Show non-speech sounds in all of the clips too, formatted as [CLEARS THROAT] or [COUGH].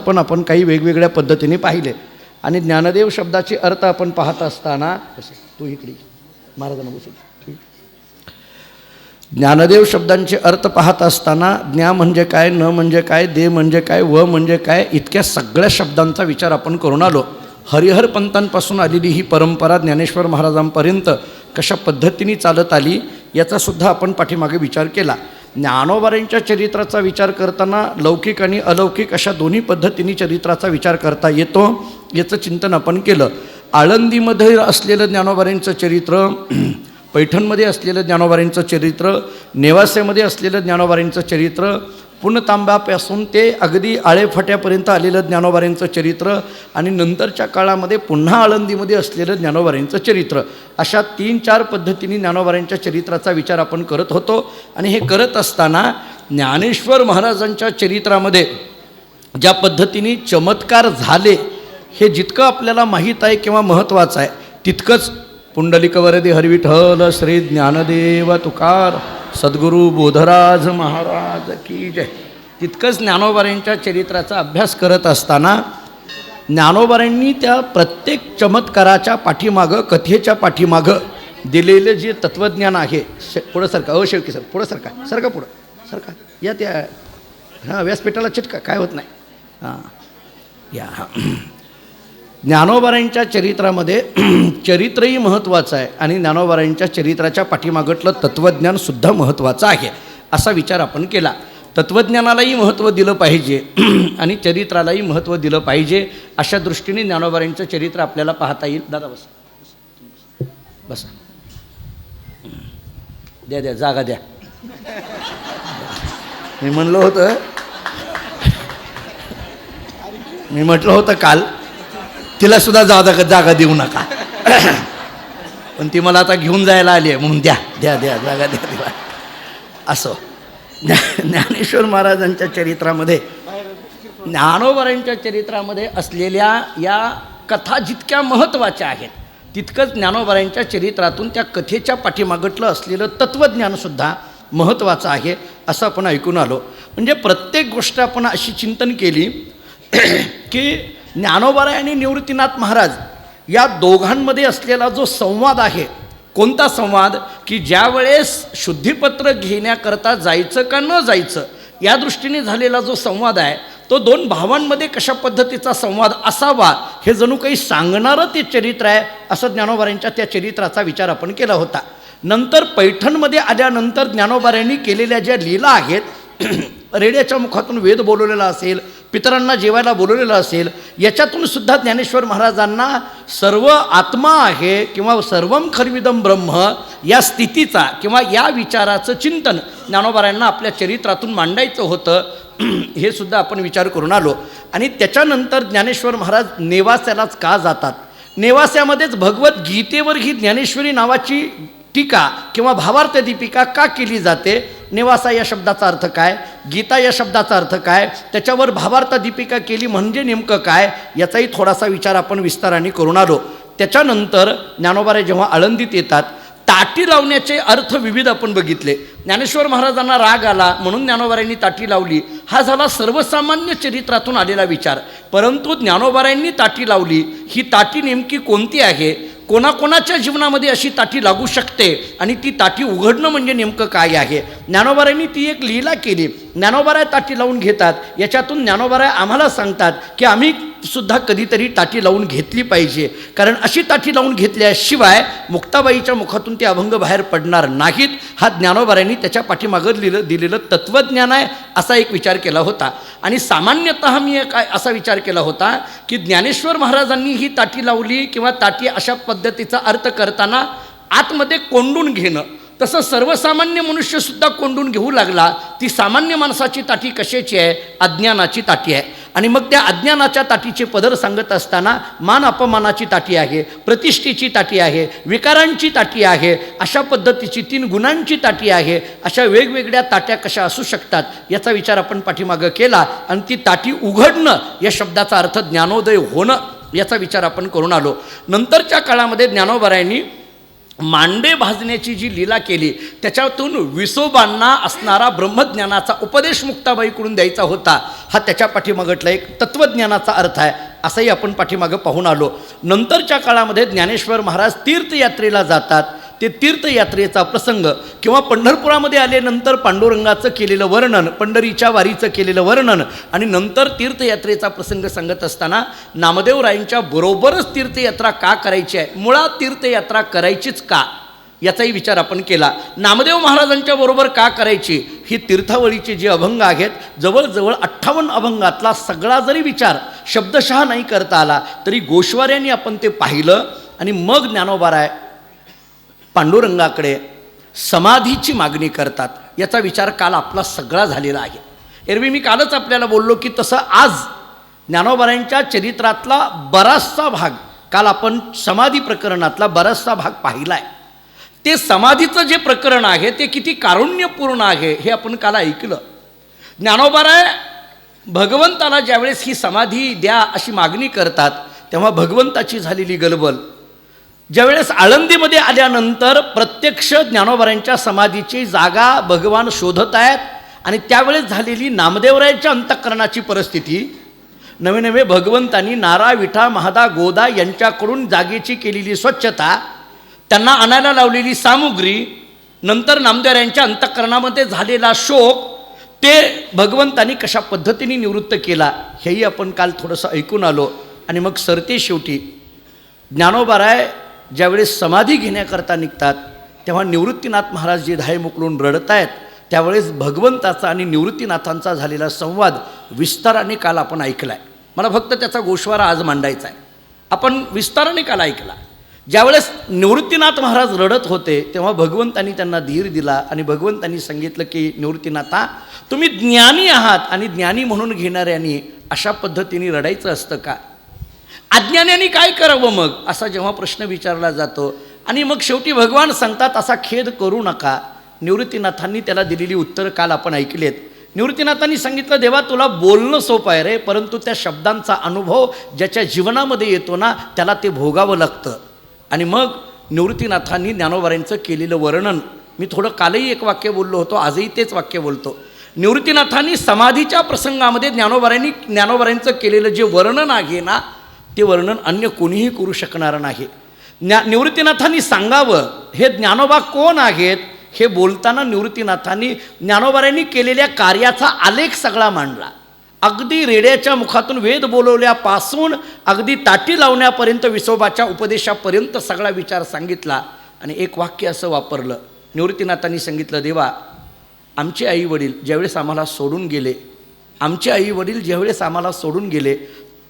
पण आपण काही वेगवेगळ्या पद्धतीने पाहिले. आणि ज्ञानदेव शब्दाचे अर्थ आपण पाहत असताना कसे तू इकडे महाराजांना बसू ज्ञानदेव शब्दांचे अर्थ पाहत असताना ज्ञा म्हणजे काय न म्हणजे काय दे म्हणजे काय व म्हणजे काय इतक्या सगळ्या शब्दांचा विचार आपण करून आलो. हरिहर पंतांपासून आलेली ही परंपरा ज्ञानेश्वर महाराजांपर्यंत कशा पद्धतीने चालत आली याचासुद्धा आपण पाठीमागे विचार केला. ज्ञानोबारींच्या चरित्राचा विचार करताना लौकिक आणि अलौकिक अशा दोन्ही पद्धतीने चरित्राचा विचार करता येतो याचं चिंतन आपण केलं. आळंदीमध्ये असलेलं ज्ञानोबारींचं चरित्र पैठणमध्ये असलेलं ज्ञानोबारींचं चरित्र नेवासेमध्ये असलेलं ज्ञानोबारींचं चरित्र पुणतांब्यापासून ते अगदी आळेफाट्यापर्यंत आलेलं ज्ञानोबाऱ्यांचं चरित्र आणि नंतरच्या काळामध्ये पुन्हा आळंदीमध्ये असलेलं ज्ञानोबाऱ्यांचं चरित्र. अशा तीन चार पद्धतीने ज्ञानोबाऱ्यांच्या चरित्राचा विचार आपण करत होतो. आणि हे करत असताना ज्ञानेश्वर महाराजांच्या चरित्रामध्ये ज्या पद्धतीने चमत्कार झाले हे जितकं आपल्याला माहीत आहे किंवा महत्त्वाचं आहे तितकंच पुंडलिक वरदे हरविठल श्री ज्ञानदेव तुकार. सद्गुरू बोधराज महाराज की जय. तितकंच ज्ञानोबाऱ्यांच्या चरित्राचा अभ्यास करत असताना ज्ञानोबाऱ्यांनी त्या प्रत्येक चमत्काराच्या पाठीमागं कथेच्या पाठीमागं दिलेलं जे तत्त्वज्ञान आहे श पुढं सरका अ शेवकी सर पुढं सरका सरका पुढं सरका. या त्या हां व्यासपीठाला चिटका काय होत नाही. हां. या हां. ज्ञानोबारांच्या चरित्रामध्ये [CLEARS THROAT] चरित्रही महत्त्वाचं आहे आणि ज्ञानोबारांच्या चरित्राच्या पाठीमागटलं तत्त्वज्ञानसुद्धा महत्त्वाचं आहे असा विचार आपण केला. तत्त्वज्ञानालाही महत्त्व दिलं पाहिजे [CLEARS THROAT] आणि चरित्रालाही महत्त्व दिलं पाहिजे अशा दृष्टीने ज्ञानोबारांचं चरित्र आपल्याला पाहता येईल. दादा बस. बसा. द्या द्या जागा द्या. मी म्हणलं होतं. मी म्हटलं होतं काल तिला सुद्धा जागा जागा देऊ नका. पण ती मला आता घेऊन जायला आली आहे. म्हणून द्या द्या द्या जागा द्या द्या असं. ज्ञा ज्ञानेश्वर महाराजांच्या चरित्रामध्ये ज्ञानोबरांच्या चरित्रामध्ये असलेल्या या कथा जितक्या महत्त्वाच्या आहेत तितकंच ज्ञानोबरांच्या चरित्रातून त्या कथेच्या पाठीमागटलं असलेलं तत्त्वज्ञानसुद्धा महत्त्वाचं आहे असं आपण ऐकून आलो. म्हणजे प्रत्येक गोष्ट आपण अशी चिंतन केली [CLEARS THROAT] की ज्ञानोबाराय आणि निवृत्तीनाथ महाराज या दोघांमध्ये असलेला जो संवाद आहे कोणता संवाद? की ज्या वेळेस घेण्याकरता जायचं का न जायचं या दृष्टीने झालेला जो संवाद आहे तो दोन भावांमध्ये कशा पद्धतीचा संवाद असावा हे जणू काही सांगणारं ते चरित्र आहे असं ज्ञानोबाऱ्यांच्या त्या चरित्राचा विचार आपण केला होता. नंतर पैठणमध्ये आल्यानंतर ज्ञानोबाऱ्यांनी केलेल्या ज्या लीला आहेत [CLEARS THROAT] रेड्याच्या मुखातून वेद बोलवलेला असेल पितरांना जेवायला बोलवलेलं असेल याच्यातून सुद्धा ज्ञानेश्वर महाराजांना सर्व आत्मा आहे किंवा सर्वम खरविदम ब्रह्म या स्थितीचा किंवा या विचाराचं चिंतन ज्ञानोबारायांना आपल्या चरित्रातून मांडायचं होतं [CLEARS THROAT] हे सुद्धा आपण विचार करून आलो. आणि त्याच्यानंतर ज्ञानेश्वर महाराज नेवास्यालाच का जातात? नेवास्यामध्येच भगवद्गीतेवर ही ज्ञानेश्वरी नावाची टीका किंवा भावार्थ दीपिका का केली जाते? निवासा या शब्दाचा अर्थ काय? गीता या शब्दाचा अर्थ काय? त्याच्यावर भावार्थ दीपिका केली म्हणजे नेमकं काय? याचाही थोडासा विचार आपण विस्ताराने करून आलो. त्याच्यानंतर ज्ञानोबारे जेव्हा आळंदीत येतात ताटी लावण्याचे अर्थ विविध आपण बघितले. ज्ञानेश्वर महाराजांना राग आला म्हणून ज्ञानोबाऱ्यांनी ताटी लावली. हा झाला सर्वसामान्य चरित्रातून आलेला विचार. परंतु ज्ञानोबाऱ्यांनी ताटी लावली. ही ताटी नेमकी कोणती आहे? कोणाकोणाच्या जीवनामध्ये अशी ताटी लागू शकते आणि ती ताटी उघडणं म्हणजे नेमकं काय आहे? ज्ञानोबारायांनी ती एक लीला केली. ज्ञानोबाराय ताटी लावून घेतात. याच्यातून ज्ञानोबाराय आम्हाला सांगतात की आम्ही सुद्धा कधीतरी ताटी लावून घेतली पाहिजे. कारण अशी ताटी लावून घेतल्याशिवाय मुक्ताबाईच्या मुखातून ते अभंग बाहेर पडणार नाहीत. हा ज्ञानोबाऱ्यांनी त्याच्या पाठीमागं लिहिलं दिलेलं तत्त्वज्ञान आहे असा एक विचार केला होता. आणि सामान्यतः मी एक असा विचार केला होता की ज्ञानेश्वर महाराजांनी ही ताटी लावली किंवा ताटी अशा पद्धतीचा अर्थ करताना आतमध्ये कोंडून घेणं. तसं सर्वसामान्य मनुष्यसुद्धा कोंडून घेऊ लागला. ती सामान्य माणसाची ताटी कशाची आहे? अज्ञानाची ताटी आहे. आणि मग त्या अज्ञानाच्या ताटीचे पदर सांगत असताना मान अपमानाची ताटी आहे प्रतिष्ठेची ताटी आहे विकारांची ताटी आहे अशा पद्धतीची तीन गुणांची ताटी आहे अशा वेगवेगळ्या ताट्या कशा असू शकतात याचा विचार आपण पाठीमागं केला आणि ती ताटी उघडणं या शब्दाचा अर्थ ज्ञानोदय होणं याचा विचार आपण करून आलो. नंतरच्या काळामध्ये ज्ञानोबरायांनी मांडे भाजण्याची जी लीला केली त्याच्यातून विसोबांना असणारा ब्रह्मज्ञानाचा उपदेश मुक्ताबाईकडून द्यायचा होता. हा त्याच्या पाठीमागटला एक तत्त्वज्ञानाचा अर्थ आहे असंही आपण पाठीमागं पाहून आलो. नंतरच्या काळामध्ये ज्ञानेश्वर महाराज तीर्थयात्रेला जातात. ते तीर्थयात्रेचा प्रसंग किंवा पंढरपुरामध्ये आल्यानंतर पांडुरंगाचं केलेलं वर्णन पंढरीच्या वारीचं केलेलं वर्णन आणि नंतर तीर्थयात्रेचा प्रसंग सांगत असताना नामदेवरायांच्या बरोबरच तीर्थयात्रा का करायची आहे? मुळात तीर्थयात्रा करायचीच का? याचाही विचार आपण केला. नामदेव महाराजांच्या बरोबर का करायची? ही तीर्थावळीचे जे अभंग आहेत जवळजवळ अठ्ठावन्न अभंगातला सगळा जरी विचार शब्दशः नाही करता आला तरी गोश्वाऱ्यांनी आपण ते पाहिलं आणि मग ज्ञानोबाराय पांडुरंगाकडे समाधीची मागणी करतात. याचा विचार काल आपला सगळा झालेला आहे. एरवी मी कालच आपल्याला बोललो की तसं आज ज्ञानोबारांच्या चरित्रातला बराचसा भाग काल आपण समाधी प्रकरणातला बराचसा भाग पाहिला आहे ते समाधीचं जे प्रकरण आहे ते किती कारुण्यपूर्ण आहे हे आपण काल ऐकलं. ज्ञानोबाराय भगवंताला ज्यावेळेस ही समाधी द्या अशी मागणी करतात तेव्हा भगवंताची झालेली गलबल ज्यावेळेस आळंदीमध्ये आल्यानंतर प्रत्यक्ष ज्ञानोबरांच्या समाधीची जागा भगवान शोधत आहेत आणि त्यावेळेस झालेली नामदेवरायांच्या अंतःकरणाची परिस्थिती नवे नवे भगवंतांनी नारा विठा महादा गोदा यांच्याकडून जागेची केलेली स्वच्छता त्यांना आणायला लावलेली सामुग्री नंतर नामदेवरायांच्या अंतःकरणामध्ये झालेला शोक ते भगवंतांनी कशा पद्धतीने निवृत्त केला हेही आपण काल थोडंसं ऐकून आलो. आणि मग सरते शेवटी ज्ञानोबाराय ज्यावेळेस समाधी घेण्याकरता निघतात तेव्हा निवृत्तीनाथ महाराज जे धाय मोकळून रडत आहेत त्यावेळेस भगवंताचा आणि निवृत्तीनाथांचा झालेला संवाद विस्ताराने काल आपण ऐकला आहे मला फक्त त्याचा गोषवारा आज मांडायचा आहे. आपण विस्ताराने काल ऐकला. ज्यावेळेस निवृत्तीनाथ महाराज रडत होते तेव्हा भगवंतांनी त्यांना धीर दिला आणि भगवंतांनी सांगितलं की निवृत्तीनाथा तुम्ही ज्ञानी आहात आणि ज्ञानी म्हणून घेणाऱ्यांनी अशा पद्धतीने रडायचं असतं का? अज्ञानाने काय करावं मग? असा जेव्हा प्रश्न विचारला जातो. आणि मग शेवटी भगवान सांगतात असा खेद करू नका. निवृत्तीनाथांनी त्याला दिलेली उत्तरं काल आपण ऐकलेत. निवृत्तीनाथांनी सांगितलं देवा तुला बोलणं सोपं आहे रे परंतु त्या शब्दांचा अनुभव ज्याच्या जीवनामध्ये येतो ना त्याला ते भोगावं लागतं. आणि मग निवृत्तीनाथांनी ज्ञानोबारांचं केलेलं वर्णन मी थोडं कालही एक वाक्य बोललो होतो आजही तेच वाक्य बोलतो. निवृत्तीनाथांनी समाधीच्या प्रसंगामध्ये ज्ञानोबारांनी ज्ञानोबारांचं केलेलं जे वर्णन आहे ना ते वर्णन अन्य कोणीही करू शकणार नाही. ज्ञा निवृत्तीनाथांनी सांगावं हे ज्ञानोबा कोण आहेत? हे बोलताना निवृत्तीनाथांनी ज्ञानोबाऱ्यांनी केलेल्या कार्याचा आलेख सगळा मांडला. अगदी रेड्याच्या मुखातून वेद बोलवल्यापासून अगदी ताटी लावण्यापर्यंत विसोबाच्या उपदेशापर्यंत सगळा विचार सांगितला आणि एक वाक्य असं वापरलं. निवृत्तीनाथांनी सांगितलं देवा आमचे आई वडील ज्यावेळेस आम्हाला सोडून गेले आमचे आई वडील ज्यावेळेस आम्हाला सोडून गेले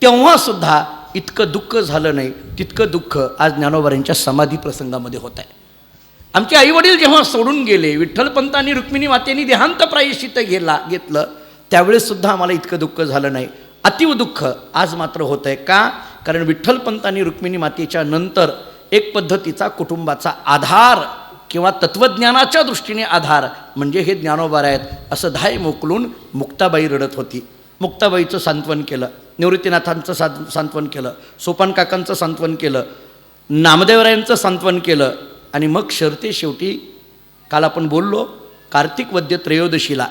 तेव्हासुद्धा इतकं दुःख झालं नाही तितकं दुःख आज ज्ञानोबारांच्या समाधी प्रसंगामध्ये होत आहे आमचे आईवडील जेव्हा सोडून गेले विठ्ठलपंत आणि रुक्मिणी मातेने देहांत प्रायश्चित गेला घेतलं त्यावेळेससुद्धा आम्हाला इतकं दुःख झालं नाही. अतिव दुःख आज मात्र होत आहे का? कारण विठ्ठलपंत आणि रुक्मिणी मातेच्या नंतर एक पद्धतीचा कुटुंबाचा आधार किंवा तत्त्वज्ञानाच्या दृष्टीने आधार म्हणजे हे ज्ञानोबार आहेत असं धाय मोकलून मुक्ताबाई रडत होती. मुक्ताबाईचं सांत्वन केलं. निवृत्तीनाथांचं सा सांत्वन केलं सोपान काकांचं सांत्वन केलं नामदेवरायांचं सांत्वन केलं आणि मग शर्ते शेवटी काल आपण बोललो कार्तिक वद्य त्रयोदशीला.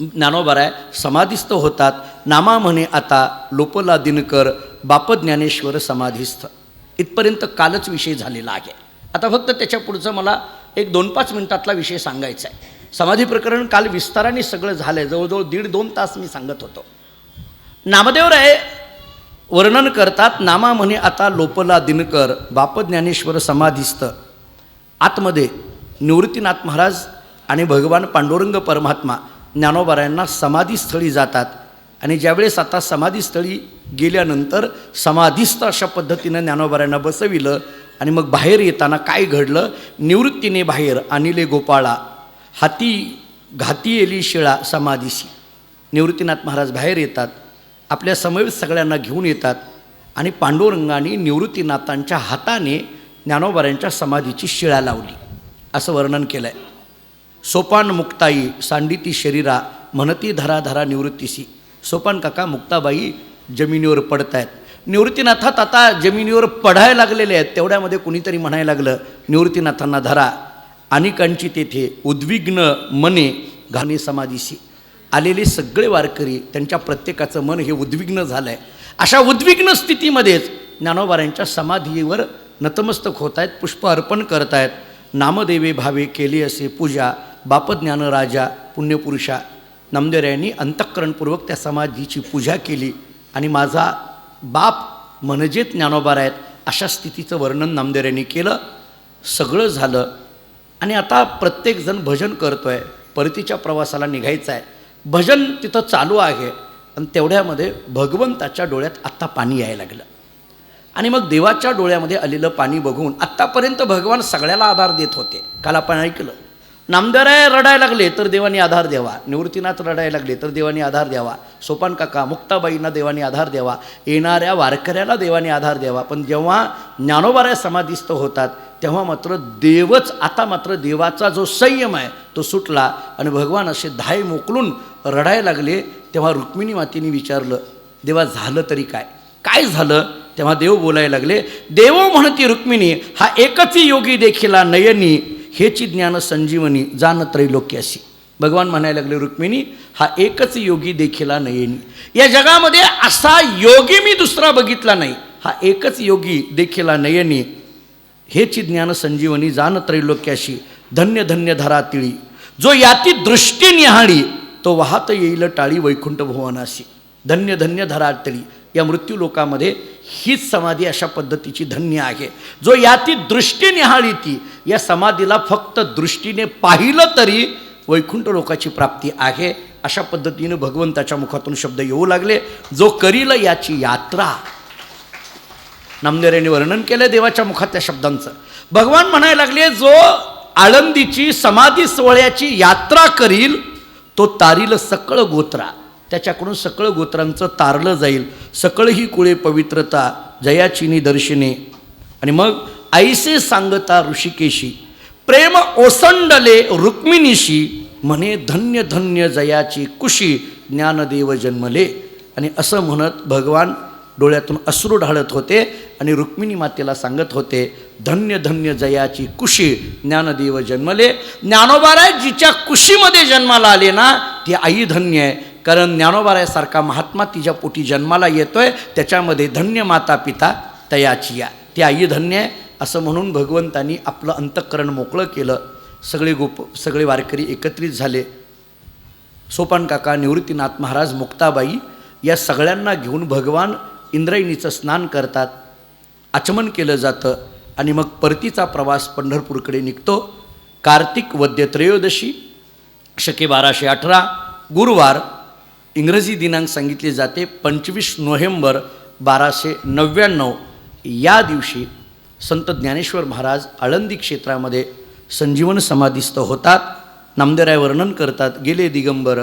ज्ञानोबाराय समाधीस्थ होतात नामा म्हणे आता लोपला दिनकर बाप ज्ञानेश्वर समाधीस्थ. इथपर्यंत कालच विषय झालेला आहे. आता फक्त त्याच्या पुढचं मला एक दोन पाच मिनिटातला विषय सांगायचा आहे समाधी प्रकरण काल विस्ताराने सगळं झालं आहे जवळजवळ दीड दोन तास मी सांगत होतो. नामदेवराय वर्णन करतात नामा म्हणे आता लोपला दिनकर बाप ज्ञानेश्वर समाधीस्त आतमध्ये निवृत्तीनाथ महाराज आणि भगवान पांडुरंग परमात्मा ज्ञानोबारायांना समाधीस्थळी जातात आणि ज्यावेळेस आता समाधीस्थळी गेल्यानंतर समाधीस्थ अशा पद्धतीनं ज्ञानोबारायांना बसविलं आणि मग बाहेर येताना काय घडलं? निवृत्तीने बाहेर अनिले गोपाळा हाती घाती येली शिळा समाधीशी. निवृत्तीनाथ महाराज बाहेर येतात. आपल्या समवेत सगळ्यांना घेऊन येतात आणि पांडुरंगाने निवृत्तीनाथांच्या हाताने ज्ञानोबाऱ्यांच्या समाधीची शिळा लावली. असं वर्णन केलं आहे सोपान मुक्ताई सांडिती शरीरा म्हणती धरा धरा निवृत्तीशी सोपान काका मुक्ताबाई जमिनीवर पडत आहेत निवृत्तीनाथात आता जमिनीवर पडायला लागलेले आहेत. तेवढ्यामध्ये कुणीतरी म्हणायला लागलं निवृत्तीनाथांना धरा. अनेकांची तेथे उद्विग्न मने घाणी समाधीशी आलेले सगळे वारकरी त्यांच्या प्रत्येकाचं मन हे उद्विग्न झालं आहे अशा उद्विग्न स्थितीमध्येच ज्ञानोबाऱ्यांच्या समाधीवर नतमस्तक होत आहेत पुष्प अर्पण करत आहेत नामदेवे भावे केली असे पूजा बापज्ञान राजा पुण्यपुरुषा नामदेवरायांनी अंतःकरणपूर्वक त्या समाधीची पूजा केली आणि माझा बाप म्हणजे ज्ञानोबार आहेत अशा स्थितीचं वर्णन नामदेवरायांनी केलं. सगळं झालं. आणि आता प्रत्येकजण भजन करतो आहे परतीच्या प्रवासाला निघायचं आहे भजन तिथं चालू आहे. आणि तेवढ्यामध्ये भगवंताच्या डोळ्यात आत्ता पाणी यायला लागलं. आणि मग देवाच्या डोळ्यामध्ये आलेलं पाणी बघून आत्तापर्यंत भगवान सगळ्याला आधार देत होते. काल आपण ऐकलं. नामदाराय रडायला लागले तर देवानी आधार द्यावा. निवृत्तीनाथ रडायला लागले तर देवानी आधार द्यावा. सोपान काका मुक्ताबाईंना देवानी आधार द्यावा. येणाऱ्या वारकऱ्याला देवानी आधार द्यावा. पण जेव्हा ज्ञानोबाऱ्या समाधीस्थ होतात तेव्हा मात्र देवच आता मात्र देवाचा जो संयम आहे तो सुटला आणि भगवान असे धाय मोकलून रडायला लागले. तेव्हा रुक्मिणी मातेने विचारलं देवा झालं तरी काय? काय झालं? तेव्हा देव बोलायला लागले देव म्हणती रुक्मिणी हा एकच योगी देखीला नयनी हेची ज्ञान संजीवनी जाण त्रैलोक्याशी भगवान म्हणायला लागले रुक्मिणी हा एकच योगी देखीला नयनी. या जगामध्ये असा योगी मी दुसरा बघितला नाही. हा एकच योगी देखीला नयनी हेची ज्ञान संजीवनी जाण त्रैलोक्याशी धन्य धन्य धरातिळी जो याती दृष्टी निहाळी तो वाहत येईल टाळी वैकुंठ भुवनाशी. धन्य धन्य धरातळी या मृत्यू लोकामध्ये हीच समाधी अशा पद्धतीची धन्य आहे. जो याती दृष्टी निहाळी ती या समाधीला फक्त दृष्टीने पाहिलं तरी वैकुंठ लोकाची प्राप्ती आहे. अशा पद्धतीनं भगवंताच्या मुखातून शब्द येऊ लागले. जो करील याची यात्रा नामदेवाने वर्णन केलं देवाच्या मुखात त्या शब्दांचं. भगवान म्हणायला लागले जो आळंदीची समाधी सोहळ्याची यात्रा करील तो तारील सकळ गोत्रा. त्याच्याकडून सकळ गोत्रांचं तारलं जाईल. सकळ ही कुळे पवित्रता जयाचिनी दर्शने. आणि मग ऐसे सांगता ऋषिकेशी प्रेम ओसंडले रुक्मिणीशी म्हणे धन्य धन्य जयाची कुशी ज्ञानदेव जन्मले. आणि असं म्हणत भगवान डोळ्यातून अश्रू ढाळत होते आणि रुक्मिणी मातेला सांगत होते धन्य धन्य जयाची कुशी ज्ञानदेव जन्मले. ज्ञानोबाराय जिच्या कुशीमध्ये जन्माला आले ना ती आई धन्य आहे. कारण ज्ञानोबारायसारखा महात्मा तिच्या पोटी जन्माला येतोय त्याच्यामध्ये धन्य माता पिता तयाची या ती आई धन्य आहे असं म्हणून भगवंतानी आपलं अंतःकरण मोकळं केलं. सगळे गोप सगळे वारकरी एकत्रित झाले. सोपान काका निवृत्तीनाथ महाराज मुक्ताबाई या सगळ्यांना घेऊन भगवान इंद्रायणीचं स्नान करतात आचमन केलं जातं आणि मग परतीचा प्रवास पंढरपूरकडे निघतो. कार्तिक वद्य त्रयोदशी शके बाराशे अठरा गुरुवार इंग्रजी दिनांक सांगितले जाते पंचवीस नोव्हेंबर बाराशे नव्याण्णव. या दिवशी संत ज्ञानेश्वर महाराज आळंदी क्षेत्रामध्ये संजीवन समाधीस्थ होतात नामदेराय वर्णन करतात गेले दिगंबर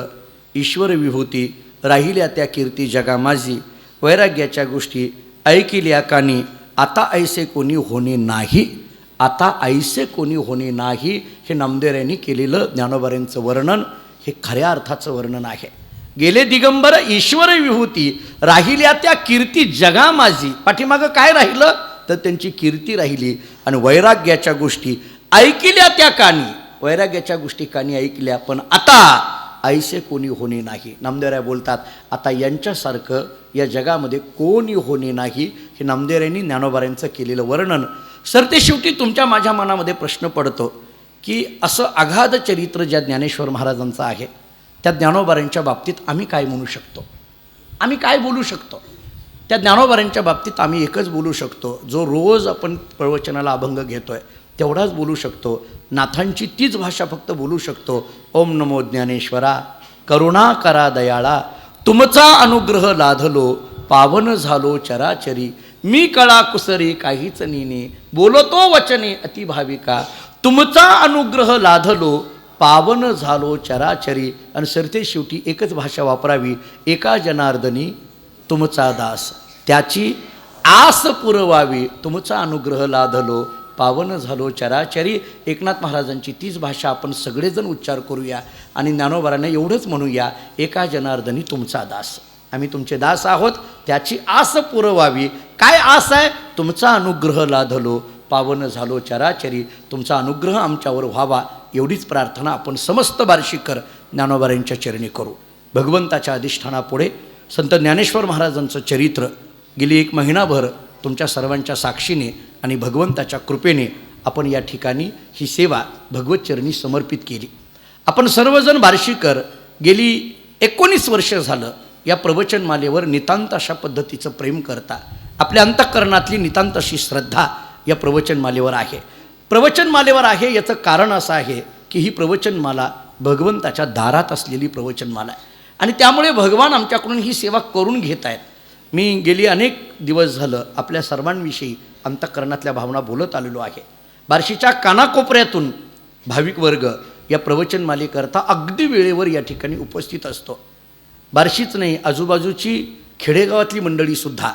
ईश्वर विभूती राहिल्या त्या कीर्ती जगामाजी वैराग्याच्या गोष्टी ऐकिल्या कानी आता ऐसे कोणी होणे नाही. आता ऐसे कोणी होणे नाही हे नामदेव केलेलं ज्ञानोबाऱ्यांचं वर्णन हे खऱ्या अर्थाचं वर्णन आहे. गेले दिगंबर ईश्वर विभूती राहिल्या त्या कीर्ती जगा माझी. पाठीमागं काय राहिलं? तर त्यांची कीर्ती राहिली. आणि वैराग्याच्या गोष्टी ऐकिल्या त्या कानी वैराग्याच्या गोष्टी कानी ऐकल्या? पण आता ऐसे कोणी होणे नाही. नामदेवराय बोलतात आता यांच्यासारखं या जगामध्ये कोणी होणे नाही. हे नामदेवरायांनी ज्ञानोबाऱ्यांचं केलेलं वर्णन. सर ते शेवटी तुमच्या माझ्या मनामध्ये प्रश्न पडतो की असं अगाध चरित्र ज्या ज्ञानेश्वर महाराजांचं आहे त्या ज्ञानोबाऱ्यांच्या बाबतीत आम्ही काय म्हणू शकतो? आम्ही काय बोलू शकतो? त्या ज्ञानोबाऱ्यांच्या बाबतीत आम्ही एकच बोलू शकतो जो रोज आपण प्रवचनाला अभंग घेतो आहे तेवढाच बोलू शकतो. नाथांची तीच भाषा फक्त बोलू शकतो. ओम नमो ज्ञानेश्वरा करुणा करा दयाळा तुमचा अनुग्रह लाधलो पावन झालो चराचरी मी कळा कुसरी काहीच नीने बोलतो वचने अतिभाविका तुमचा अनुग्रह लाधलो पावन झालो चराचरी. आणि सरते शेवटी एकच भाषा वापरावी एका जनार्दनी तुमचा दास. त्याची आस पुरवावी तुमचा अनुग्रह लाधलो पावन झालो चराचरी. एकनाथ महाराजांची तीच भाषा आपण सगळेजण उच्चार करूया. आणि ज्ञानोबारांना एवढंच म्हणूया एका जनार्दनी तुमचा दास. आम्ही तुमचे दास आहोत त्याची आस पुरवावी. काय आस आहे? तुमचा अनुग्रह लाधलो. पावन झालो चराचरी. तुमचा अनुग्रह आमच्यावर व्हावा. एवढीच प्रार्थना आपण समस्त बार्शीकर ज्ञानोबाऱ्यांच्या चरणी करू. भगवंताच्या अधिष्ठानापुढे संत ज्ञानेश्वर महाराजांचं चरित्र गेली एक महिनाभर तुमच्या सर्वांच्या साक्षीने आणि भगवंताच्या कृपेने आपण या ठिकाणी ही सेवा भगवतचरणी समर्पित केली. आपण सर्वजण बार्शीकर गेली एकोणीस वर्ष झालं या प्रवचनमालेवर नितांत अशा पद्धतीचं प्रेम करता. आपल्या अंतःकरणातली नितांत अशी श्रद्धा या प्रवचनमालेवर आहे. प्रवचनमालेवर आहे याचं कारण असं आहे की ही प्रवचनमाला भगवंताच्या दारात असलेली प्रवचनमाला आहे. आणि त्यामुळे भगवान आमच्याकडून ही सेवा करून घेत आहेत मी गेली अनेक दिवस झालं आपल्या सर्वांविषयी अंतःकरणातल्या भावना बोलत आलेलो आहे. बार्शीच्या कानाकोपऱ्यातून भाविक वर्ग या प्रवचन मालिकेकरता अगदी वेळेवर या ठिकाणी उपस्थित असतो. बार्शीच नाही आजूबाजूची खेडेगावातली मंडळीसुद्धा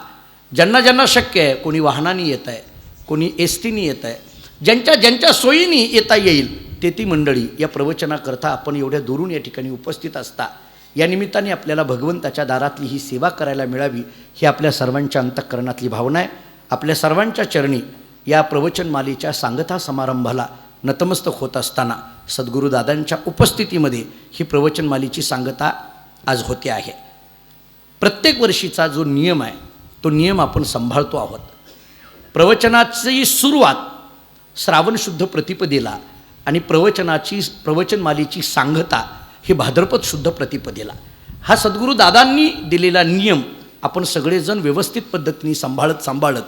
ज्यांना ज्यांना शक्य आहे कोणी वाहनाने येत आहे कोणी एस टीने येत आहे ज्यांच्या ज्यांच्या सोयीने येता येईल ते ती मंडळी या प्रवचनाकरता आपण एवढ्या दुरून या ठिकाणी उपस्थित असता. या निमित्ताने आपल्याला भगवंताच्या दारातली ही सेवा करायला मिळावी ही आपल्या सर्वांच्या अंतःकरणातली भावना आहे. आपल्या सर्वांच्या चरणी या प्रवचनमालेच्या सांगता समारंभाला नतमस्तक होत असताना सद्गुरुदादांच्या उपस्थितीमध्ये ही प्रवचनमालेची सांगता आज होते आहे. प्रत्येक वर्षीचा जो नियम आहे तो नियम आपण सांभाळतो आहोत. प्रवचनाची सुरुवात श्रावण शुद्ध प्रतिपदेला आणि प्रवचनाची प्रवचनमालेची सांगता हे भाद्रपद शुद्ध प्रतिपदेला. हा सद्गुरू दादांनी दिलेला नियम आपण सगळेजण व्यवस्थित पद्धतीने सांभाळत सांभाळत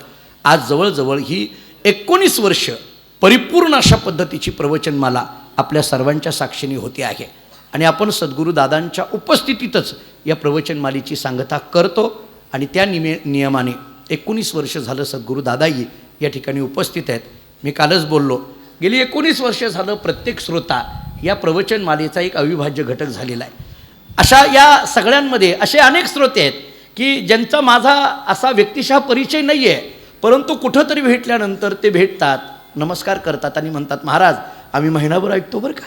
आज जवळजवळ ही एकोणीस वर्ष परिपूर्ण अशा पद्धतीची प्रवचनमाला आपल्या सर्वांच्या साक्षीने होते आहे. आणि आपण सद्गुरू दादांच्या उपस्थितीतच या प्रवचनमालेची सांगता करतो आणि त्या निमे नियमाने एकोणीस वर्ष झालं सद्गुरू दादाही या ठिकाणी उपस्थित आहेत. मी कालच बोललो गेली एकोणीस वर्ष झालं प्रत्येक श्रोता या प्रवचनमालेचा एक अविभाज्य घटक झालेला आहे. अशा या सगळ्यांमध्ये असे अनेक स्रोते आहेत की ज्यांचा माझा असा व्यक्तिशः परिचय नाही आहे परंतु कुठंतरी भेटल्यानंतर ते भेटतात नमस्कार करतात आणि म्हणतात महाराज आम्ही महिनाभर ऐकतो बरं का?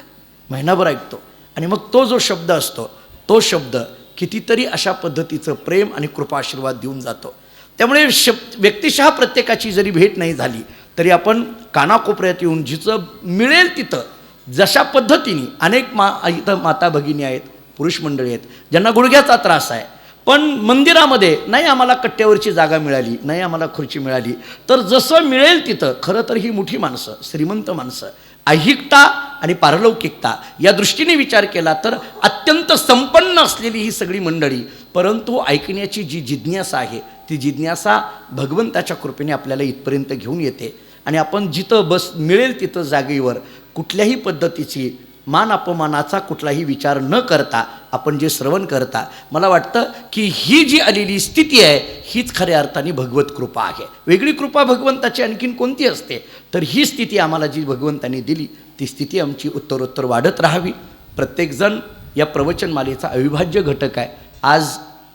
महिनाभर ऐकतो. आणि मग तो जो शब्द असतो तो शब्द कितीतरी अशा पद्धतीचं प्रेम आणि कृपाशीर्वाद देऊन जातो. त्यामुळे शब व्यक्तिशः प्रत्येकाची जरी भेट नाही झाली तरी आपण कानाकोपऱ्यात येऊन जिचं मिळेल तिथं जशा पद्धतीने अनेक मा इथं माता भगिनी आहेत पुरुष मंडळी आहेत ज्यांना गुडघ्याचा त्रास आहे. पण मंदिरामध्ये नाही आम्हाला कट्ट्यावरची जागा मिळाली नाही आम्हाला खुर्ची मिळाली. तर जसं मिळेल तिथं खरं तर ही मोठी माणसं श्रीमंत माणसं ऐहिकता आणि पारलौकिकता या दृष्टीने विचार केला तर अत्यंत संपन्न असलेली ही सगळी मंडळी. परंतु ऐकण्याची जी जिज्ञासा आहे ती जिज्ञासा भगवंताच्या कृपेने आपल्याला इथपर्यंत घेऊन येते. आणि आपण जिथं बस मिळेल तिथं जागेवर कुठल्याही पद्धतीची मान अपमानाचा कुठलाही विचार न करता आपण जे श्रवण करता मला वाटतं की ही जी आलेली स्थिती आहे हीच खऱ्या अर्थाने भगवत कृपा आहे. वेगळी कृपा भगवंताची आणखीन कोणती असते? तर ही स्थिती आम्हाला जी भगवंताने दिली ती स्थिती आमची उत्तरोत्तर वाढत राहावी. प्रत्येकजण या प्रवचनमालेचा अविभाज्य घटक आहे. आज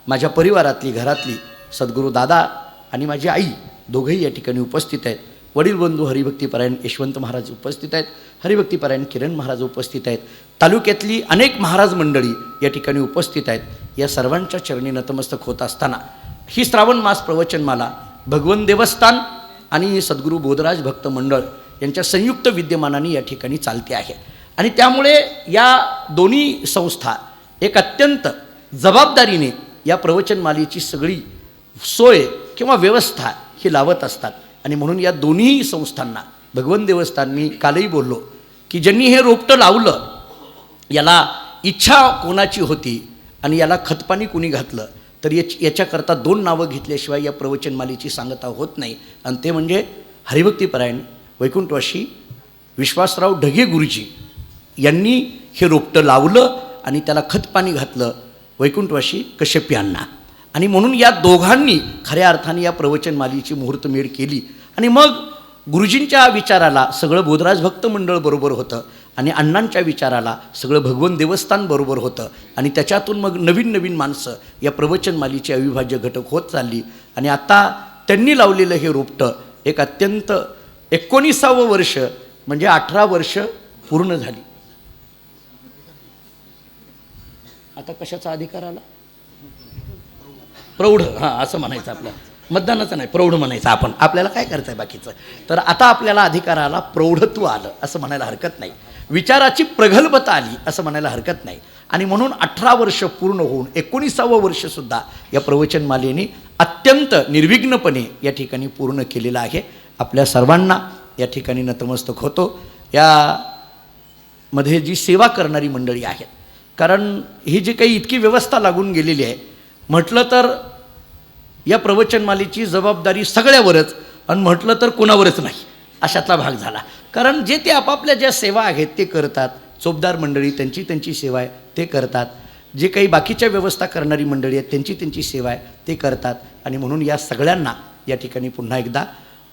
माझ्या परिवारातली घरातली सद्गुरू दादा आणि माझी आई दोघंही या ठिकाणी उपस्थित आहेत. वडील बंधू हरिभक्तीपरायण यशवंत महाराज उपस्थित आहेत. हरिभक्तीपरायण किरण महाराज उपस्थित आहेत. तालुक्यातली अनेक महाराज मंडळी या ठिकाणी उपस्थित आहेत. या सर्वांच्या चरणी नतमस्तक होत असताना ही श्रावण मास प्रवचनमाला भगवन देवस्थान आणि सद्गुरू बोधराज भक्त मंडळ यांच्या संयुक्त विद्यमानाने या ठिकाणी चालते आहे. आणि त्यामुळे या दोन्ही संस्था एक अत्यंत जबाबदारीने या प्रवचनमालेची सगळी सोय किंवा व्यवस्था ही लावत असतात. आणि म्हणून या दोन्ही संस्थांना भगवन देवस्थान मी कालही बोललो की ज्यांनी हे रोपटं लावलं याला इच्छा कोणाची होती आणि याला खतपाणी कुणी घातलं तर याच याच्याकरता दोन नावं घेतल्याशिवाय या प्रवचनमालेची सांगता होत नाही. आणि ते म्हणजे हरिभक्तीपरायण वैकुंठवाशी विश्वासराव ढगे गुरुजी यांनी हे रोपटं लावलं आणि त्याला खतपाणी घातलं वैकुंठवाशी कश्यप यांना आणि म्हणून या दोघांनी खऱ्या अर्थाने या प्रवचनमालीची मुहूर्तमेढ केली. आणि मग गुरुजींच्या विचाराला सगळं बोधराज भक्त मंडळ बरोबर होतं आणि अण्णांच्या विचाराला सगळं भगवन देवस्थान बरोबर होतं. आणि त्याच्यातून मग नवीन नवीन माणसं या प्रवचनमालीची अविभाज्य घटक होत चालली. आणि आता त्यांनी लावलेलं हे रोपटं एक अत्यंत एकोणीसावं वर्ष म्हणजे अठरा वर्ष पूर्ण झाली. आता कशाचा अधिकार आला? प्रौढ. हां असं म्हणायचं आपलं. मतदानाचं नाही प्रौढ म्हणायचं आपण. आपल्याला काय करायचं आहे बाकीचं? तर आता आपल्याला अधिकाराला प्रौढत्व आलं असं म्हणायला हरकत नाही. विचाराची प्रगल्भता आली असं म्हणायला हरकत नाही. आणि म्हणून अठरा वर्ष पूर्ण होऊन एकोणीसावं वर्षसुद्धा या प्रवचनमालेने अत्यंत निर्विघ्नपणे या ठिकाणी पूर्ण केलेलं आहे. आपल्या सर्वांना या ठिकाणी नतमस्तक होतो. या मध्ये जी सेवा करणारी मंडळी आहेत. कारण ही जी काही इतकी व्यवस्था लागून गेलेली आहे म्हटलं तर या प्रवचनमालेची जबाबदारी सगळ्यावरच आणि म्हटलं तर कुणावरच नाही. अशातला भाग झाला. कारण जे ते आपापल्या ज्या सेवा आहेत ते करतात चोपदार मंडळी त्यांची त्यांची सेवा आहे ते करतात. जे काही बाकीच्या व्यवस्था करणारी मंडळी आहेत त्यांची त्यांची सेवा आहे ते करतात. आणि म्हणून या सगळ्यांना या ठिकाणी पुन्हा एकदा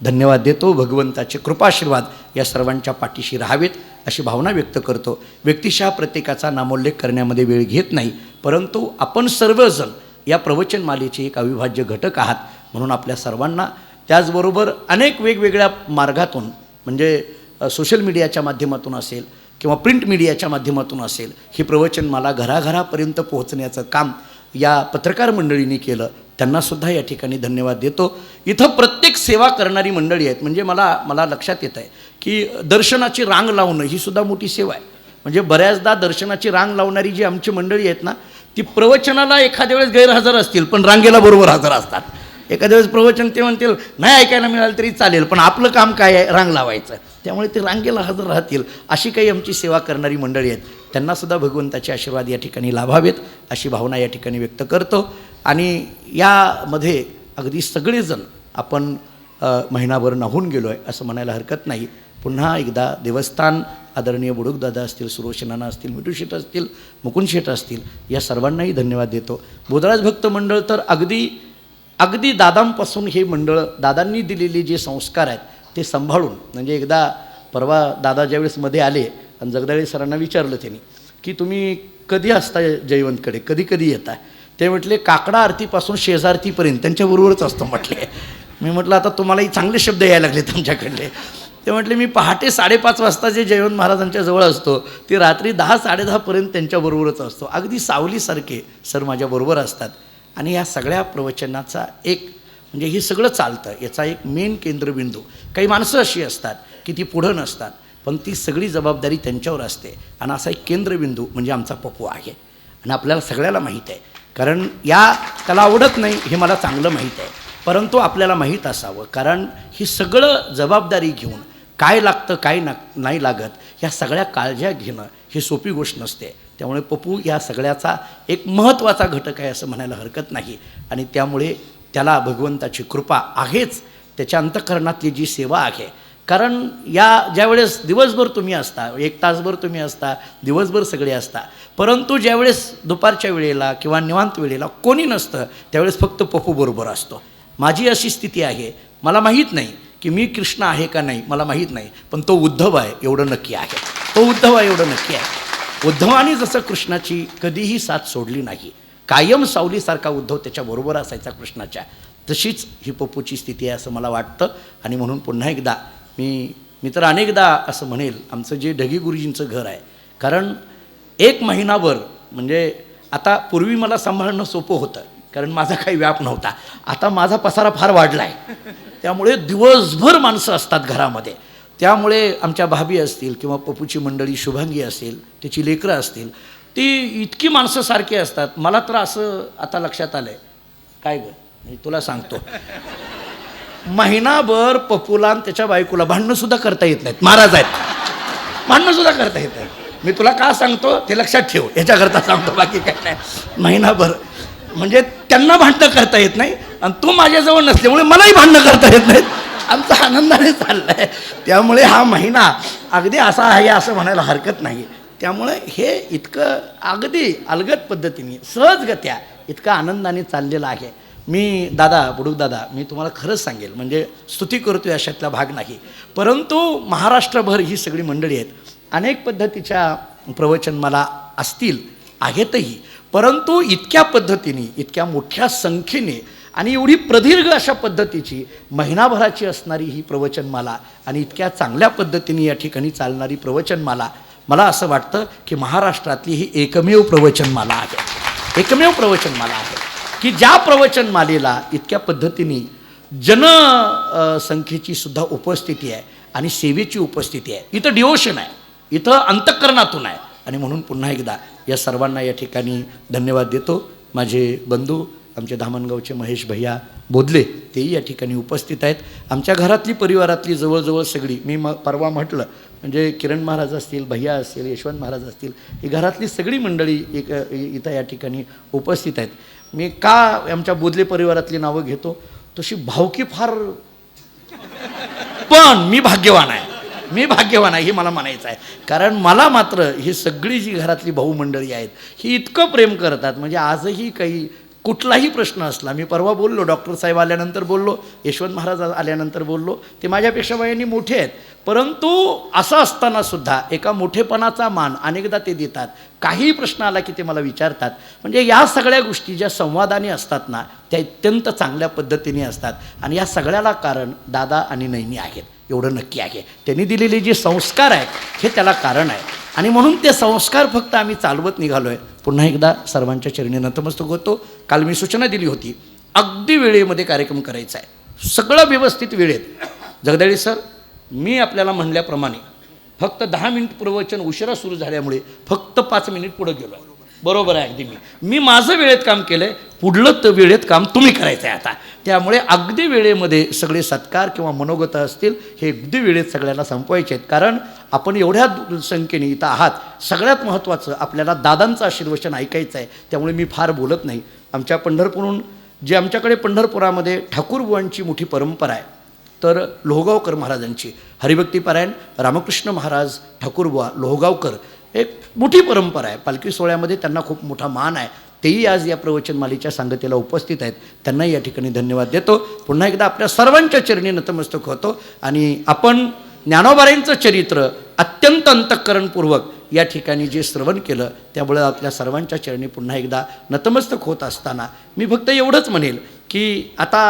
धन्यवाद देतो. भगवंताचे कृपाशीर्वाद या सर्वांच्या पाठीशी राहावेत अशी भावना व्यक्त करतो. व्यक्तिशः प्रत्येकाचा नामोल्लेख करण्यामध्ये वेळ घेत नाही परंतु आपण सर्वजण या प्रवचन मालेचे एक अविभाज्य घटक आहात म्हणून आपल्या सर्वांना त्याचबरोबर अनेक वेगवेगळ्या मार्गातून म्हणजे सोशल मीडियाच्या माध्यमातून असेल किंवा प्रिंट मीडियाच्या माध्यमातून असेल ही प्रवचनमाला घराघरापर्यंत पोहोचण्याचं काम या पत्रकार मंडळींनी केलं. त्यांनासुद्धा या ठिकाणी धन्यवाद देतो. इथं प्रत्येक सेवा करणारी मंडळी आहेत म्हणजे मला मला लक्षात येत आहे की दर्शनाची रांग लावणं ही सुद्धा मोठी सेवा आहे. म्हणजे बऱ्याचदा दर्शनाची रांग लावणारी जी आमची मंडळी आहेत ना ती प्रवचनाला एखाद्या वेळेस गैरहजर असतील पण रांगेला बरोबर हजर असतात. एखाद्या वेळेस प्रवचन ते म्हणतील नाही ऐकायला मिळालं तरी चालेल पण आपलं काम काय आहे? रांग लावायचं. त्यामुळे ते रांगेला हजर राहतील अशी काही आमची सेवा करणारी मंडळी आहेत. त्यांनासुद्धा भगवंताचे आशीर्वाद या ठिकाणी लाभावेत अशी भावना या ठिकाणी व्यक्त करतो. आणि यामध्ये अगदी सगळेजण आपण महिनाभर नाहून गेलो आहे असं म्हणायला हरकत नाही. पुन्हा एकदा देवस्थान आदरणीय बुडुकदादा असतील सुरोशनाना असतील मिठू शेठ असतील मुकुंद शेठ असतील या सर्वांनाही धन्यवाद देतो. बोधराज भक्त मंडळ तर अगदी अगदी दादांपासून हे मंडळ दादांनी दिलेले जे संस्कार आहेत ते सांभाळून म्हणजे एकदा परवा दादा ज्यावेळेस मध्ये आले आणि जगदाळे सरांना विचारलं त्यांनी की तुम्ही कधी असता जयवंतकडे? कधी कधी येता ते म्हटले काकडा आरतीपासून शेजारतीपर्यंत त्यांच्याबरोबरच असतो म्हटले. मी म्हटलं आता तुम्हालाही चांगले शब्द यायला लागले तुमच्याकडले ते म्हटले मी पहाटे साडेपाच वाजता जे जयवंत महाराजांच्या जवळ असतो ते रात्री दहा साडेदहापर्यंत त्यांच्याबरोबरच असतो. अगदी सावलीसारखे सर माझ्याबरोबर असतात. आणि या सगळ्या प्रवचनाचा एक म्हणजे हे सगळं चालतं. याचा एक मेन केंद्रबिंदू. काही माणसं अशी असतात की ती पुढं नसतात पण ती सगळी जबाबदारी त्यांच्यावर असते. आणि असा एक केंद्रबिंदू म्हणजे आमचा पप्पू आहे. आणि आपल्याला सगळ्याला माहीत आहे. कारण या त्याला आवडत नाही हे मला चांगलं माहीत आहे. परंतु आपल्याला माहीत असावं. कारण ही सगळं जबाबदारी घेऊन काय लागतं काय ना नाही लागत ह्या सगळ्या काळज्या घेणं ही सोपी गोष्ट नसते. त्यामुळे पप्पू या सगळ्याचा एक महत्त्वाचा घटक आहे असं म्हणायला हरकत नाही. आणि त्यामुळे त्याला भगवंताची कृपा आहेच. त्याच्या अंतःकरणातली जी सेवा आहे. कारण या ज्यावेळेस दिवसभर तुम्ही असता एक तासभर तुम्ही असता दिवसभर सगळे असता परंतु ज्यावेळेस दुपारच्या वेळेला किंवा निवांत वेळेला कोणी नसतं त्यावेळेस फक्त पप्पू बरोबर असतो. माझी अशी स्थिती आहे. मला माहीत नाही की मी कृष्ण आहे का नाही मला माहीत नाही पण तो उद्धव आहे एवढं नक्की आहे. तो उद्धव आहे एवढं नक्की आहे. उद्धवाने जसं कृष्णाची कधीही साथ सोडली नाही कायम सावलीसारखा उद्धव त्याच्याबरोबर असायचा कृष्णाच्या तशीच ही पप्पूची स्थिती आहे असं मला वाटतं. आणि म्हणून पुन्हा एकदा मी मी तर अनेकदा असं म्हणेल आमचं जे ढगी गुरुजींचं घर आहे कारण एक महिनाभर म्हणजे आता पूर्वी मला सांभाळणं सोपं होतं कारण माझा काही व्याप नव्हता. आता माझा पसारा फार वाढला आहे त्यामुळे दिवसभर माणसं असतात घरामध्ये. त्यामुळे आमच्या भाभी असतील किंवा पप्पूची मंडळी शुभांगी असेल त्याची लेकरं असतील ती इतकी माणसं सारखी असतात. मला तर असं आता लक्षात आलं आहे काय गं? मी तुला सांगतो. महिनाभर पपूला आणि त्याच्या बायकोला भांडणंसुद्धा करता येत नाहीत. महाराज आहेत. भांडणंसुद्धा करता येत नाहीत. मी तुला का सांगतो? ते लक्षात ठेव. याच्याकरता सांगतो. बाकी काय नाही. महिनाभर म्हणजे त्यांना भांडणं करता येत नाही आणि तू माझ्याजवळ नसल्यामुळे मलाही भांडणं करता येत नाहीत. आमचा आनंदाने चालला आहे त्यामुळे हा महिना अगदी असा आहे असं म्हणायला हरकत नाही. त्यामुळे हे इतकं अगदी अलगद पद्धतीने सहजगत्या इतकं आनंदाने चाललेलं आहे. मी दादा बुडूक दादा मी तुम्हाला खरंच सांगेल म्हणजे स्तुती करतो अशातला भाग नाही. परंतु महाराष्ट्रभर ही सगळी मंडळी आहेत. अनेक पद्धतीच्या प्रवचन मला असतील आहेतही. परंतु इतक्या पद्धतीने इतक्या मोठ्या संख्येने आणि एवढी प्रदीर्घ अशा पद्धतीची महिनाभराची असणारी ही प्रवचनमाला आणि इतक्या चांगल्या पद्धतीने या ठिकाणी चालणारी प्रवचनमाला मला असं वाटतं की महाराष्ट्रातली ही एकमेव प्रवचनमाला आहे. एकमेव प्रवचनमाला आहे. की ज्या प्रवचनमालेला इतक्या पद्धतीने जनसंख्येची सुद्धा उपस्थिती आहे आणि सेवेची उपस्थिती आहे. इथं डिओशन आहे. इथं अंतःकरणातून आहे. आणि म्हणून पुन्हा एकदा या सर्वांना या ठिकाणी धन्यवाद देतो. माझे बंधू आमचे धामणगावचे महेश भैया बोधले तेही या ठिकाणी उपस्थित आहेत. आमच्या घरातली परिवारातली जवळजवळ सगळी मी म परवा म्हटलं म्हणजे किरण महाराज असतील भैया असतील यशवंत महाराज असतील ही घरातली सगळी मंडळी एक इथं या ठिकाणी उपस्थित आहेत. मी का आमच्या बोधले परिवारातली नावं घेतो? तशी भावकी फार. पण मी भाग्यवान आहे. मी भाग्यवान आहे हे मला म्हणायचं आहे. कारण मला मात्र ही सगळी जी घरातली भाऊ मंडळी आहेत ही इतकं प्रेम करतात. म्हणजे आजही काही कुठलाही प्रश्न असला मी परवा बोललो डॉक्टर साहेब आल्यानंतर बोललो यशवंत महाराज आल्यानंतर बोललो ते माझ्यापेक्षा वयाने मोठे आहेत. परंतु असं असताना सुद्धा एका मोठेपणाचा मान अनेकदा ते देतात. काही प्रश्न आला की ते मला विचारतात. म्हणजे या सगळ्या गोष्टी ज्या संवादाने असतात ना त्या अत्यंत चांगल्या पद्धतीने असतात. आणि या सगळ्याला कारण दादा आणि नैनी आहेत. एवढं नक्की आहे. त्यांनी दिलेले जे संस्कार आहेत हे त्याला कारण आहे. आणि म्हणून ते संस्कार फक्त आम्ही चालवत निघालो आहे पुन्हा एकदा सर्वांच्या चरणी नतमस्तक होतो. काल मी सूचना दिली होती. अगदी वेळेमध्ये कार्यक्रम करायचा आहे. सगळं व्यवस्थित वेळेत. जगदाळी सर मी आपल्याला म्हणल्याप्रमाणे फक्त दहा मिनिट प्रवचन उशिरा सुरू झाल्यामुळे फक्त पाच मिनिट पुढं गेलो आहे बरोबर आहे अगदी. मी मी माझं वेळेत काम केलं आहे पुढलं तर वेळेत काम तुम्ही करायचं आहे आता. त्यामुळे अगदी वेळेमध्ये सगळे सत्कार किंवा मनोगत असतील हे अगदी वेळेत सगळ्यांना संपवायचे आहेत. कारण आपण एवढ्या संख्येने इथं आहात सगळ्यात महत्त्वाचं आपल्याला दादांचं आशीर्वचन ऐकायचं आहे त्यामुळे मी फार बोलत नाही. आमच्या पंढरपूरहून जे आमच्याकडे पंढरपुरामध्ये ठाकूरबुवांची मोठी परंपरा आहे तर लोहगावकर महाराजांची. हरिभक्तीपरायण रामकृष्ण महाराज ठाकूरबुवा लोहगावकर एक मोठी परंपरा आहे. पालखी सोहळ्यामध्ये त्यांना खूप मोठा मान आहे. तेही आज या प्रवचनमालीच्या सांगतेला उपस्थित आहेत. त्यांनाही या ठिकाणी धन्यवाद देतो. पुन्हा एकदा आपल्या सर्वांच्या चरणी नतमस्तक होतो आणि आपण ज्ञानोबारांचं चरित्र अत्यंत अंतःकरणपूर्वक या ठिकाणी जे श्रवण केलं त्यामुळे आपल्या सर्वांच्या चरणी पुन्हा एकदा नतमस्तक होत असताना मी फक्त एवढंच म्हणेल की आता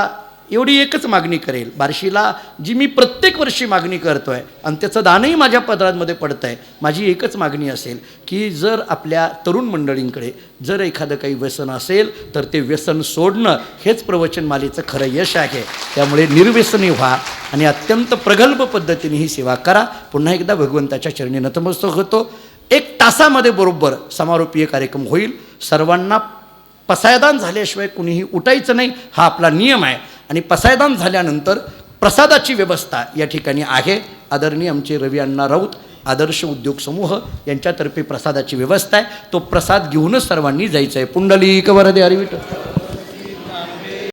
एवढी एकच मागणी करेल. बार्शीला जी मी प्रत्येक वर्षी मागणी करतो आहे आणि त्याचं दानही माझ्या पदरांमध्ये पडतं आहे माझी एकच मागणी असेल की जर आपल्या तरुण मंडळींकडे जर एखादं काही व्यसन असेल तर ते व्यसन सोडणं हेच प्रवचन मालेचं खरं यश आहे. त्यामुळे निर्व्यसनी व्हा आणि अत्यंत प्रगल्भ पद्धतीने ही सेवा करा. पुन्हा एकदा भगवंताच्या चरणी नतमस्तक होतो. एक तासामध्ये बरोबर समारोपीय कार्यक्रम होईल. सर्वांना पसायदान झाल्याशिवाय कुणीही उठायचं नाही. हा आपला नियम आहे. आणि पसायदान झाल्यानंतर प्रसादाची व्यवस्था या ठिकाणी आहे. आदरणीय आमचे रवी अण्णा राऊत आदर्श उद्योग समूह यांच्यातर्फे प्रसादाची व्यवस्था आहे. तो प्रसाद घेऊनच सर्वांनी जायचं आहे पुंडलिक वरदे हरिविठ